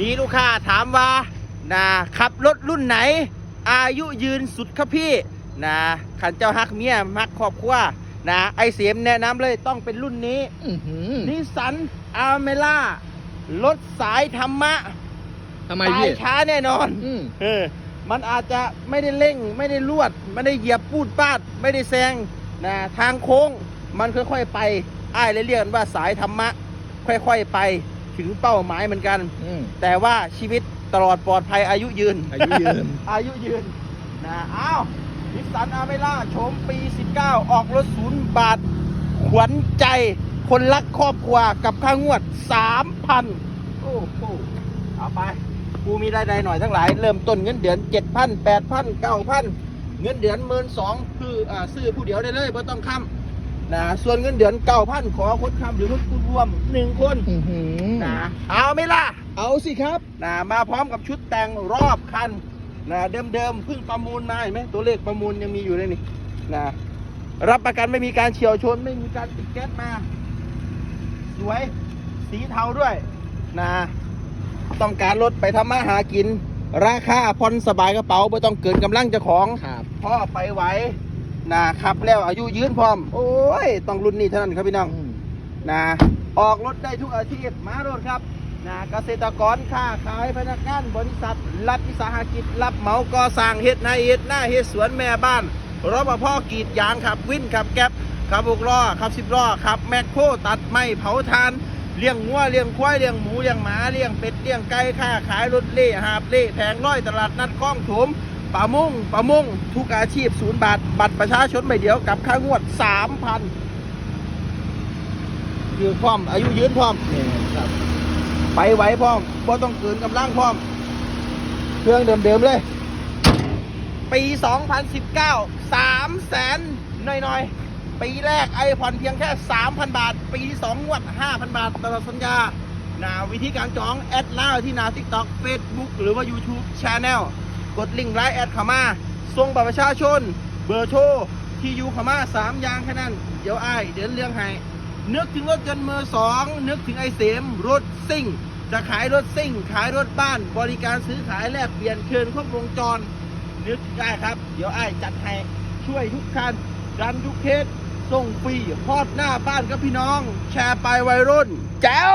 มีลูกค้าถามว่านะขับรถรุ่นไหน อายุยืนสุดครับพี่นะขันเจ้าฮักเมียมักครอบครัวนะไอเสียมแนะนำเลยต้องเป็นรุ่นนี้อื้อหือนิสสันอาร์เมล่ารถสายธรรมะทำไมตายพี่ช้าแน่นอนอืมเออมันอาจจะไม่ได้เร่ง ไม่ได้ลวด ไม่ได้เหยียบปูดปาด ไม่ได้แซงนะทางโค้ง มันค่อยๆไป อ้ายเลยเรียกกันว่าสายธรรมะ ค่อยๆไป ถึงเป้าหมายเหมือนกัน อืม แต่ว่าชีวิตตลอดปลอดภัยอายุยืน อายุยืน อายุยืนนะอ้าวนิสสันอาร์เมล่าโฉมปี 19 ออกรถศูนย์บาท ขวัญใจคนรักครอบครัวกับค่างวด 3,000 โอ้โหเอาไป กูมีรายได้หน่อยทั้งหลาย เริ่มต้นเงินเดือน 7,000 8,000 9,000 เงินเดือนหมื่นสองคืออ่าซื้อผู้เดียวได้เลยไม่ต้องค้ำ นะส่วนเงินเดือน9,000ขอคนค้ำหรือคนกู้รวม1คนอื้อหือนะเอาไหมล่ะเอาสิครับ นะมาพร้อมกับชุดแต่งรอบคันนะเดิมๆเพิ่งประมูลมาเห็นไหมตัวเลขประมูลยังมีอยู่เลยนี่นะรับประกันไม่มีการเฉียวชนไม่มีการติดแก๊สมาสวยสีเทาด้วยนะต้องการรถไปทำมาหากิน ราคาผ่อนสบายกระเป๋าไม่ต้องเกินกำลังเจ้าของครับ พ่อไปไหว นะขับแล้วอายุยืนพร้อม โอ้ยต้องรุ่นนี้เท่านั้นครับพี่น้องอืมนะออกรถได้ทุกอาชีพมาโรดครับนะเกษตรกรค้าขายพนักงานบริษัท รัฐวิสาหกิจ รับเหมาก่อสร้างเฮ็ดนาเฮ็ดหน้าเฮ็ดสวนแม่บ้านรปภกรีดยางขับวินขับแก๊ปขับบุกล้อขับสิบล้อขับแมคโครตัดไม้เผาทานเลี้ยงงัวเลี้ยงควายเลี้ยงหมูเลี้ยงหมาเลี้ยงเป็ดเลี้ยงไก่ค้าขายรถเล่หาบเล่แผงร้อยตลาดนัดคลองถม ป่ามงป่ามงทุกอาชีพศูนย์บาท บัตรประชาชนใบเดียวกับค่างวดสามพันยืนพร้อม อายุยืนพร้อมนี่ครับไปไหวพร้อมบ่ต้องเกินกำลังพร้อม เครื่องเดิมๆเลย ปี 2019 3แสนหน่อยๆ ปีแรกไอผ่อนเพียงแค่ 3,000 บาท ปีที่2งวด 5,000 บาทตลอดสัญญานาวิธีการจอง แอดไลน์ที่หนา TikTok Facebook หรือว่า YouTube Channel กดลิงก์ไลน์แอดเข้ามาส่งบัตรประชาชน เบอร์โทรที่อยู่เข้ามา3อย่างแค่นั้น เดี๋ยวไอ้ายเดินเรื่องให้นึกถึงรถยนต์มือสองนึกถึงไอเสมรถซิ่ง จะขายรถซิ่ง ขายรถบ้าน บริการซื้อขายแลกเปลี่ยนเชิญครบวงจร นึกได้ครับ เดี๋ยวไอ้ายจัดให้ช่วยทุกคันดันทุกเคสส่งฟรีฮอดหน้าบ้านกับพี่น้อง แชร์ไปวัยรุ่น แจ๋ว